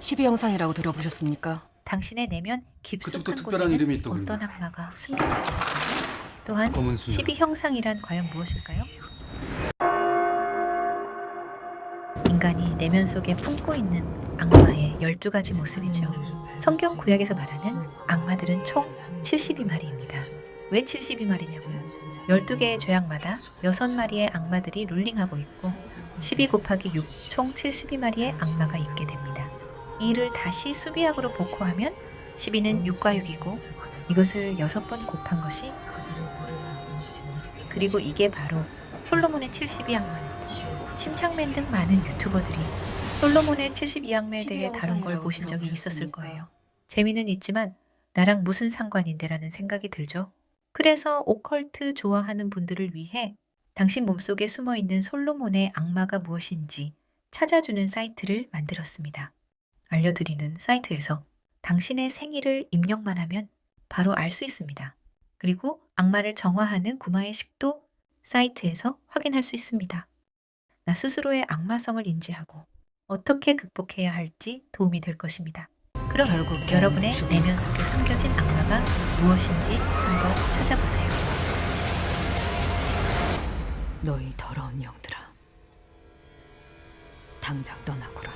12 형상이라고 들어보셨습니까? 당신의 내면 깊숙한 그쪽도 특별한 곳에는 이름이 있더군요. 어떤 악마가 숨겨져 있을까요? 또한 검은 수녀. 12 형상이란 과연 무엇일까요? 인간이 내면 속에 품고 있는 악마의 12가지 모습이죠. 성경 구약에서 말하는 악마들은 총 72마리입니다. 왜 72마리냐고요? 12개의 죄악마다 6마리의 악마들이 룰링하고 있고 12 곱하기 6, 총 72마리의 악마가 있게 됩니다. 이를 다시 수비약으로 복호하면 12는 6과 6이고 이것을 6번 곱한 것이 그리고 이게 바로 솔로몬의 72악마입니다. 심창맨 등 많은 유튜버들이 솔로몬의 72악매에 대해 다룬 걸 보신 적이 있었을 거예요. 재미는 있지만 나랑 무슨 상관인데라는 생각이 들죠. 그래서 오컬트 좋아하는 분들을 위해 당신 몸속에 숨어 있는 솔로몬의 악마가 무엇인지 찾아주는 사이트를 만들었습니다. 알려드리는 사이트에서 당신의 생일을 입력만 하면 바로 알 수 있습니다. 그리고 악마를 정화하는 구마의 식도 사이트에서 확인할 수 있습니다. 나 스스로의 악마성을 인지하고 어떻게 극복해야 할지 도움이 될 것입니다. 그럼 결국 여러분의 내면 속에 숨겨진 악마가 무엇인지 한번 찾아보세요. 너희 더러운 영들아 당장 떠나거라